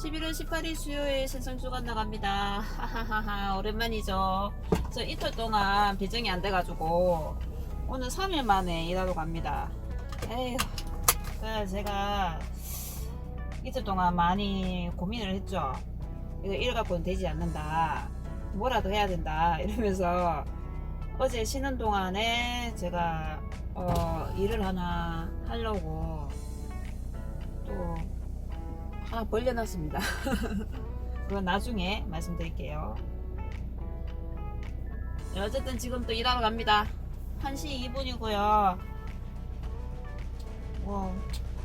11월 18일 수요일 생선주간 나갑니다. 하하하하 오랜만이죠. 저 이틀 동안 배정이 안 돼가지고 오늘 3일 만에 일하러 갑니다. 에휴, 제가 이틀 동안 많이 고민을 했죠. 이거 일 갖고는 되지 않는다. 뭐라도 해야 된다. 이러면서 어제 쉬는 동안에 제가 어, 일을 하나 하려고 또 하나 벌려놨습니다. 그건 나중에 말씀드릴게요. 네, 어쨌든 지금 또 일하러 갑니다. 1시 2분이고요. 뭐,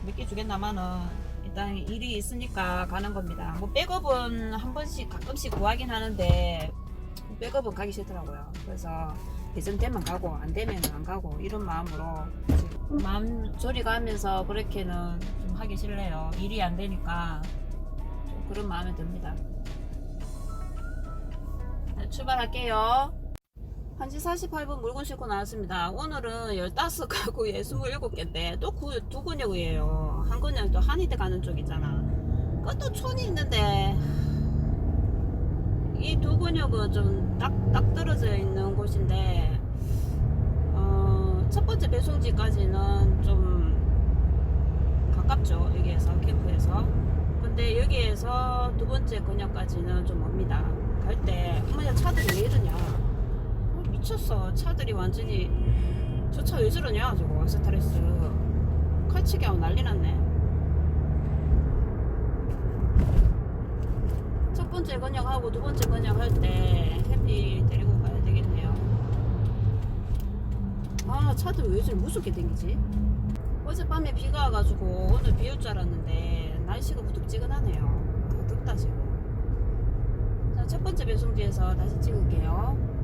몇 개 주겠나마는 일단 일이 있으니까 가는 겁니다. 뭐, 백업은 한 번씩 가끔씩 구하긴 하는데, 백업은 가기 싫더라고요. 그래서 예정되면 가고, 안 되면 안 가고, 이런 마음으로 마음 조리가 하면서 그렇게는 좀 하기 싫네요. 일이 안 되니까 좀 그런 마음이 듭니다. 네, 출발할게요. 1시 48분 물건 싣고 나왔습니다. 오늘은 15가구에 27개인데 또 구, 두 근역이에요. 한 근역 또 한의대 가는 쪽 있잖아. 그것도 촌이 있는데 이 두 근역은 좀 딱 딱 떨어져 있는 곳인데 어, 첫 번째 배송지까지는 좀 가깝죠. 여기에서 캠프에서. 근데 여기에서 두 번째 근역까지는 좀 멉니다. 갈 때 어머야 차들이 왜 이러냐. 어, 미쳤어. 차들이 완전히 저 차 왜 저러냐 저거 스트레스 칼치기 하고 난리 났네. 첫 번째 건역하고 두 번째 건역 할 때 해피 데리고 가야 되겠네요. 아 차들 왜 저리 무섭게 댕기지? 어젯밤에 비가 와가지고 오늘 비 올 줄 알았는데 날씨가 무덥지근하네요. 아, 덥다 지금. 자, 첫 번째 배송지에서 다시 찍을게요.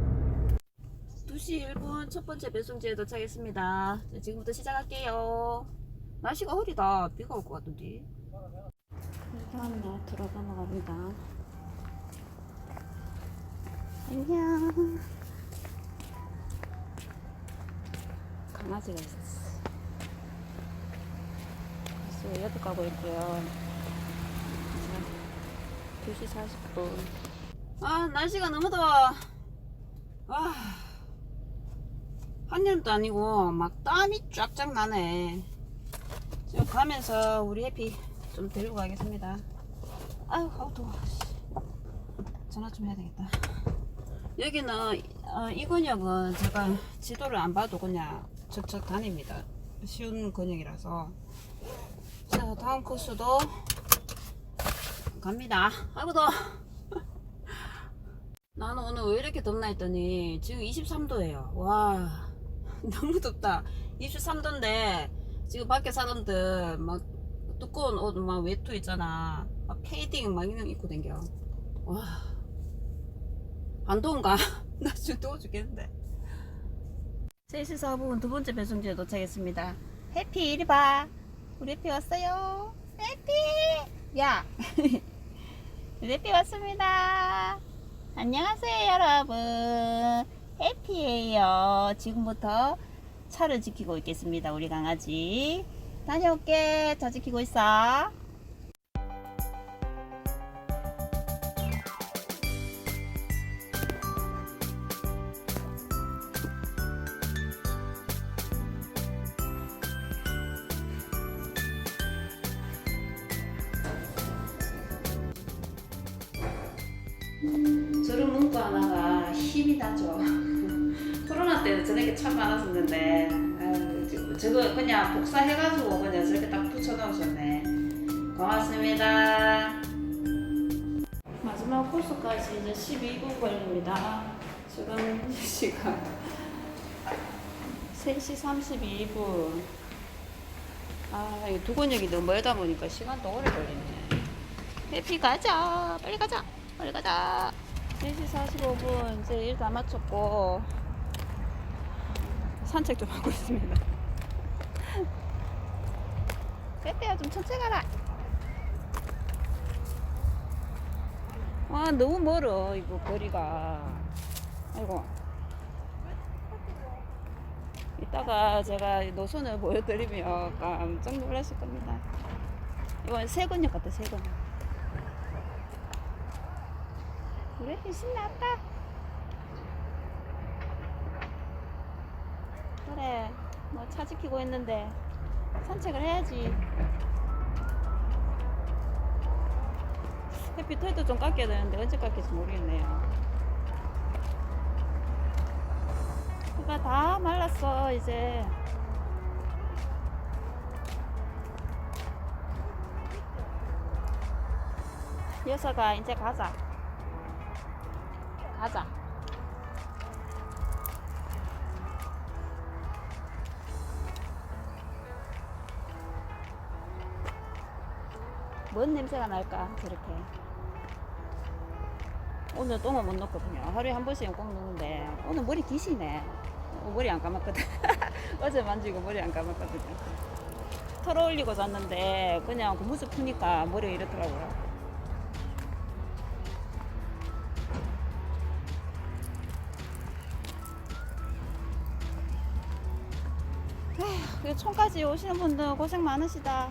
2시 1분 첫 번째 배송지에 도착했습니다. 자, 지금부터 시작할게요. 날씨가 흐리다. 비가 올 것 같던데. 다음날 들어가 나갑니다. 안녕. 강아지가 있었어. 글쎄요, 여덟 가고 있고요. 자, 2시 40분. 아, 날씨가 너무 더워. 아, 한여름도 아니고, 막 땀이 쫙쫙 나네. 지금 가면서 우리 해피 좀 데리고 가겠습니다. 아유, 아우, 더워. 씨. 전화 좀 해야 되겠다. 여기는, 어, 이 근역은 제가 지도를 안 봐도 그냥 척척 다닙니다. 쉬운 근역이라서. 자, 다음 코스도 갑니다. 아이고, 더워. 나는 오늘 왜 이렇게 덥나 했더니 지금 23도예요. 와, 너무 덥다. 23도인데 지금 밖에 사람들 막 두꺼운 옷 막 외투 있잖아. 막 패딩 막 이런 거 입고 댕겨. 와, 안 더운가? 나 지금 더워 죽겠는데. 3시 4분 두 번째 배송지에 도착했습니다. 해피 이리 봐. 우리 해피 왔어요. 해피! 야! 우리 해피 왔습니다. 안녕하세요, 여러분. 해피예요. 지금부터 차를 지키고 있겠습니다. 우리 강아지. 다녀올게. 차 지키고 있어. 문구 하나가 힘이 나죠. 코로나 때는 저렇게 참 많았었는데, 아유, 저- 저거 그냥 복사해가지고 그냥 저렇게 딱 붙여놓으셨네. 고맙습니다. 마지막 코스까지 이제 12분 걸립니다. 지금 시간 3시 32분. 아, 이 두건역이 너무 멀다 보니까 시간도 오래 걸리네. 해피 가자. 빨리 가자. 빨리 가자. 4시 45분 이제 일 다 마쳤고 산책 좀 하고 있습니다. 빼빼야 좀 천천히 가라. 아 너무 멀어 이거 거리가. 아이고. 이따가 제가 노선을 보여드리면 깜짝 놀라실 겁니다. 이건 세근역 같아 세근역. 그래? 신났다. 그래 뭐 차 지키고 있는데 산책을 해야지. 햇빛 해도 좀 깎여야 되는데 언제 깎일지 모르겠네요. 해가 다 말랐어 이제. 여서가 이제 가자 가자. 뭔 냄새가 날까 저렇게. 오늘 똥을 못 넣거든요. 하루에 한 번씩은 꼭 넣는데 오늘 머리 기시네. 어, 머리 안 감았거든. 어제 만지고 머리 안 감았거든요. 털 올리고 잤는데 그냥 고무줄 푸니까 머리가 이렇더라고요 에휴, 촌까지 오시는 분들 고생 많으시다.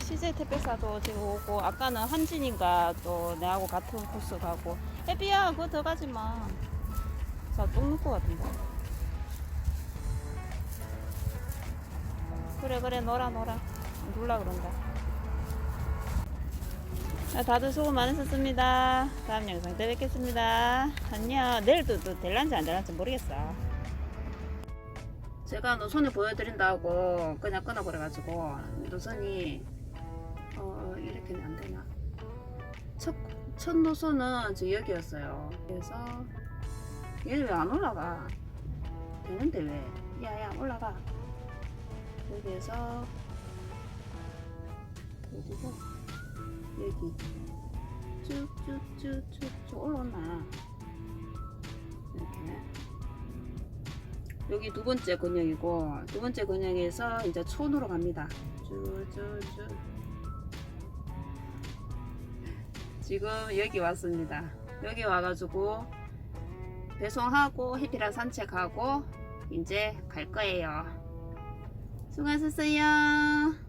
CJ 택배사도 지금 오고 아까는 한진인가 또 내하고 같은 코스 가고 해비야 그거 더 가지 마. 자똥 것 같은데. 그래 그래 놀아 놀아 놀라 그런다. 자, 다들 수고 많으셨습니다. 다음 영상 때 뵙겠습니다. 안녕. 내일도 또 될란지 안 될란지 모르겠어. 제가 노선을 보여드린다고 그냥 끊어버려가지고 노선이 어 이렇게는 안 되나. 첫, 첫 노선은 저 여기였어요. 그래서 얘는 왜안 올라가? 되는데 왜? 야야 올라가. 여기에서 여기고 여기 쭉쭉쭉쭉쭉 올라오나? 이렇게 여기 두 번째 근형이고 두 번째 근형에서 이제 촌으로 갑니다. 쭉쭉쭉 지금 여기 왔습니다. 여기 와가지고 배송하고 해피랑 산책하고 이제 갈 거예요. 수고하셨어요.